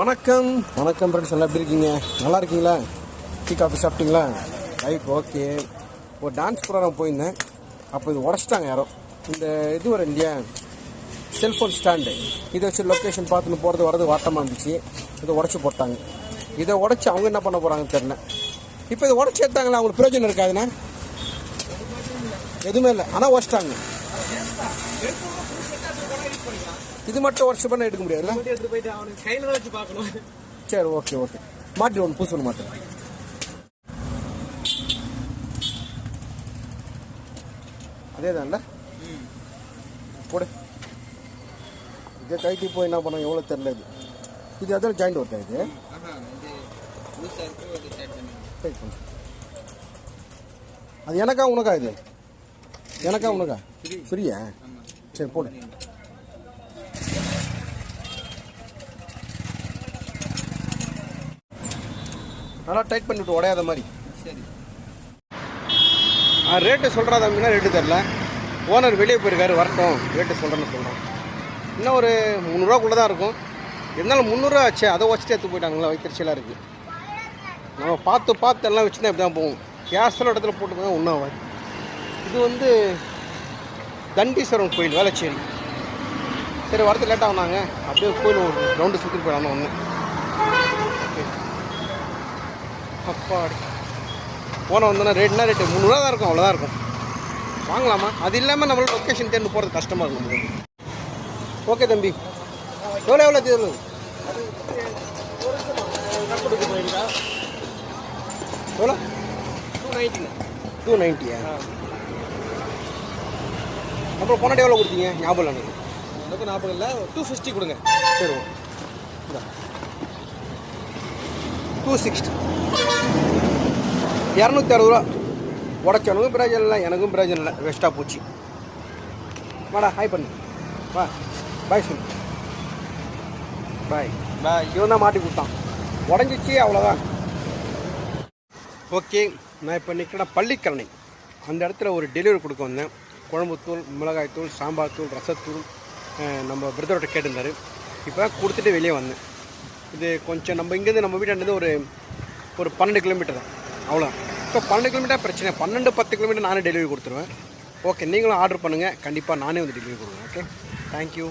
வணக்கம். வணக்கம் ஃப்ரெண்ட்ஸ் எல்லாம் எப்படி இருக்கீங்க? நல்லா இருக்கீங்களா? டீ காஃபி சாப்பிட்டீங்களா? Right okay. ஒரு டான்ஸ் ப்ரோக்ராம் போயிருந்தேன். அப்போ இது உடச்சிட்டாங்க யாரோ. இந்த இது வரும் இல்லையா? செல்ஃபோன் ஸ்டாண்டு இதை வச்சு லொக்கேஷன் பார்த்துன்னு போகிறது வரது வாட்டமாக இருந்துச்சு. இதை உடச்சி போட்டாங்க. இதை உடச்சி அவங்க என்ன பண்ண போகிறாங்கன்னு தெரில இப்போ இதை உடச்சி எடுத்தாங்களா? அவங்களுக்கு பிரயோஜனம் இருக்காதுண்ணா? எதுவுமே இல்லை. ஆனால் உடச்சிட்டாங்க. இது மட்டும் உடச்சி பண்ண எடுக்க முடியாதுல்ல? எடுத்துட்டு போயிட்டு அவனுக்கு கையில தான் வச்சு பார்க்கணும். சரி ஓகே ஓகே மாட்டி ஒன்று பூசணும் மாட்டேன் அதே தான்ல போடு. இதே கைட்டி போய் என்ன பண்ண எவ்வளோ தெரில இது. இது அதான் ஜாயிண்ட் ஒர்க்கா இது. அது எனக்கா உனக்கா இது? எனக்கா உனக்கா? ஃப்ரீயா? சரி போடு. நல்லா டைட் பண்ணிவிட்டு உடையாத மாதிரி. சரி. ஆ ரேட்டு சொல்கிறா தம்பினா ரேட்டு தெரில ஓனர் வெளியே போயிருக்காரு வரட்டும். ரேட்டு சொல்கிறேன்னு சொல்கிறோம் இன்னும் ஒரு முந்நூறுரூவாக்குள்ளே தான் இருக்கும். இருந்தாலும் முந்நூறுரூவா ஆச்சு. அதை வச்சுட்டு எடுத்து போயிட்டாங்களா? வைத்திருச்சலாக இருக்குது நம்ம பார்த்து பார்த்து எல்லாம் வச்சு தான் இப்படி தான் போவோம் கேஸில் இடத்துல போட்டு போனால் ஒன்றும் ஆகாது. இது வந்து தண்டீஸ்வரன் கோயில் வேளச்சேரி. சரி வரது லேட்டாக வந்தாங்க அப்படியே கோயில் ஒரு ரவுண்டு சுற்றி போயிடலாம் ஒன்று அப்பாடி. போன வந்தோன்னா ரேட்னா ரேட்டு முந்நூறுவா தான் இருக்கும் அவ்வளோதான் இருக்கும். வாங்கலாமா? அது இல்லாமல் நம்மளோட லொக்கேஷன் தேர்ந்து போகிறது கஷ்டமாக இருக்கும் நமக்கு. ஓகே தம்பி. எவ்வளோ எவ்வளோ தேர்வு எவ்வளோ டூ நைன்டி டூ நைன்ட்டியா அப்புறம் போனாட்டி எவ்வளோ கொடுத்தீங்க? ஞாபகம் இல்லை எனக்கு. நாற்பது இல்லை. டூ ஃபிஃப்டி கொடுங்க. சரி டூ சிக்ஸ்டி இரநூத்தி அறுபது ரூபா. உடச்சவனுக்கும் பிரயோஜனம் இல்லை எனக்கும் பிரயோஜனம் இல்லை. வேஸ்ட்டாக போச்சு. வாடா ஹாய் பண்ணு. வா பாய் சொல்லு. பாய் பாய் இவன் தான் மாட்டி கொடுத்தான். உடஞ்சிச்சு அவ்வளோதான் ஓகே நான் இப்போ நிற்கிற பள்ளிக்கரணை. அந்த இடத்துல ஒரு டெலிவரி கொடுக்க வந்தேன். குழம்புத்தூள் மிளகாய்த்தூள் சாம்பார் தூள் ரசத்தூள் நம்ம பிரதரோட கேட்டிருந்தாரு. இப்போ கொடுத்துட்டு வெளியே வந்தேன். இது கொஞ்சம் நம்ம இங்கேருந்து நம்ம வீட்டாண்டது ஒரு ஒரு பன்னெண்டு கிலோமீட்டர் தான். அவ்வளோதான் ஸோ பன்னெண்டு கிலோமீட்டர் பிரச்சனை. பன்னெண்டு பத்து கிலோமீட்டர் நானே டெலிவரி கொடுத்துருவேன். ஓகே நீங்களும் ஆர்டர் பண்ணுங்கள் கண்டிப்பாக நானே வந்து டெலிவரி கொடுக்குறேன். Okay thank you